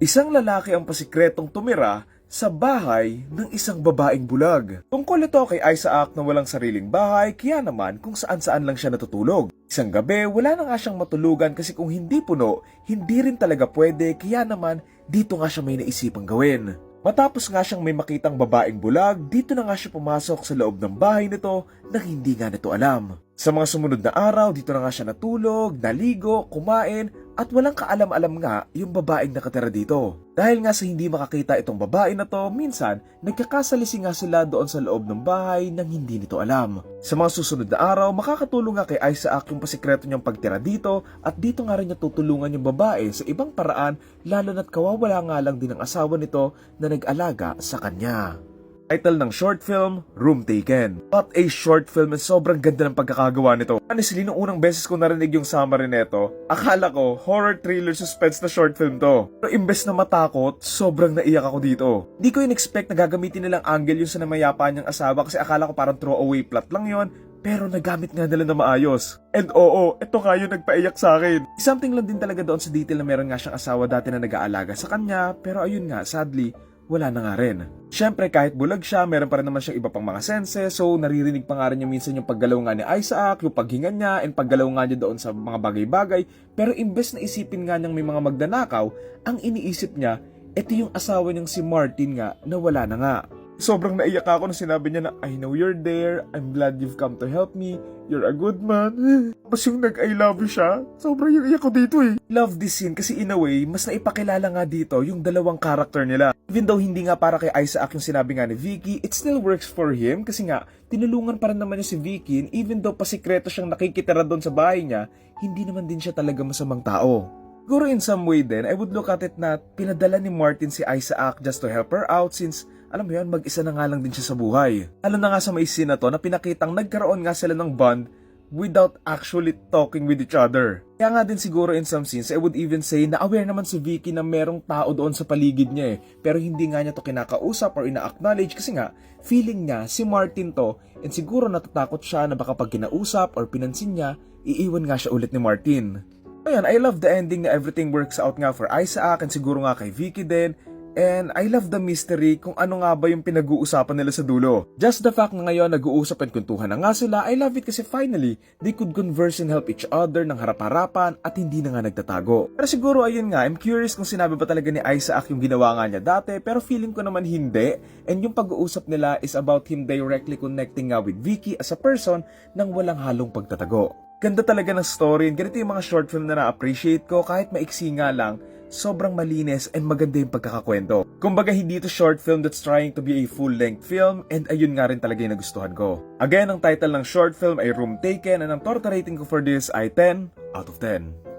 Isang lalaki ang pasikretong tumira sa bahay ng isang babaeng bulag. Tungkol ito kay Isaac na walang sariling bahay, kaya naman kung saan-saan lang siya natutulog. Isang gabi, wala na nga siyang matulugan kasi kung hindi puno, hindi rin talaga pwede, kaya naman dito nga siya may naisipang gawin. Matapos nga siyang may makitang babaeng bulag, dito na nga siya pumasok sa loob ng bahay nito nang hindi nga nito alam. Sa mga sumunod na araw, dito na nga siya natulog, naligo, kumain, at walang kaalam-alam nga yung babaeng nakatira dito. Dahil nga sa hindi makakita itong babae na to, minsan nagkakasalisi nga sila doon sa loob ng bahay nang hindi nito alam. Sa mga susunod na araw, makakatulong nga kay Isaac yung pasikreto niyang pagtira dito at dito nga rin niya tutulungan yung babae sa ibang paraan lalo na't kawawala nga lang din ang asawa nito na nag-alaga sa kanya. Title ng short film, Room Taken. What a short film sobrang ganda ng pagkakagawa nito. Honestly, nung unang beses ko narinig yung summary nito, akala ko horror thriller suspense na short film to. Pero imbes na matakot, sobrang naiyak ako dito. Di ko in-expect na gagamitin nilang angle yung sa namayapa niyang asawa kasi akala ko parang throwaway plot lang yon pero nagamit nga nila na maayos. And oo, ito nga yung nagpaiyak sa akin. Something lang din talaga doon sa detail na meron nga siyang asawa dati na nag-aalaga sa kanya, pero ayun nga, sadly, wala na nga rin. Siyempre kahit bulag siya, meron pa rin naman siyang iba pang mga senses, so naririnig pa nga rin niya minsan yung paggalaw nga ni Isaac, yung paghinga niya, and paggalaw nga niya doon sa mga bagay-bagay, pero imbes na isipin nga niyang may mga magdanakaw, ang iniisip niya, ito yung asawa niyang si Martin nga na wala na nga. Sobrang naiyak ako nung sinabi niya na, I know you're there, I'm glad you've come to help me, you're a good man. Tapos yung nag-I love you siya, sobrang yung iyak ko dito eh. Love this scene kasi in a way, mas naipakilala nga dito yung dalawang character nila. Even though hindi nga para kay Isaac yung sinabi nga ni Vicky, it still works for him kasi nga, tinulungan pa rin naman niya si Vicky even though pasikreto siyang nakikitira doon sa bahay niya, hindi naman din siya talaga masamang tao. Siguro in some way din, I would look at it na pinadala ni Martin si Isaac just to help her out since alam mo yun, mag-isa na nga lang din siya sa buhay. Alam na nga sa may scene na to na pinakitang nagkaroon nga sila ng bond without actually talking with each other. Kaya nga din siguro in some scenes, I would even say na aware naman si Vicky na merong tao doon sa paligid niya eh. Pero hindi nga niya to kinakausap or ina-acknowledge kasi nga, feeling niya si Martin to and siguro natatakot siya na baka pag kinausap or pinansin niya, iiwan nga siya ulit ni Martin. Ayan, I love the ending na everything works out nga for Isaac and siguro nga kay Vicky din. And I love the mystery kung ano nga ba yung pinag-uusapan nila sa dulo. Just the fact na ngayon nag-uusap at kwentuhan na nga sila, I love it kasi finally, they could converse and help each other ng harap-harapan at hindi na nga nagtatago. Pero siguro ayun nga, I'm curious kung sinabi ba talaga ni Isaac yung ginawa nga niya dati, pero feeling ko naman hindi. And yung pag-uusap nila is about him directly connecting nga with Vicky as a person nang walang halong pagtatago. Ganda talaga ng story and ganito yung mga short film na na-appreciate ko kahit maiksi nga lang, sobrang malinis and maganda yung pagkakakwento. Kumbaga hindi ito short film that's trying to be a full-length film and ayun nga rin talaga yung nagustuhan ko. Again, ang title ng short film ay Room Taken and ang torta rating ko for this ay 10 out of 10.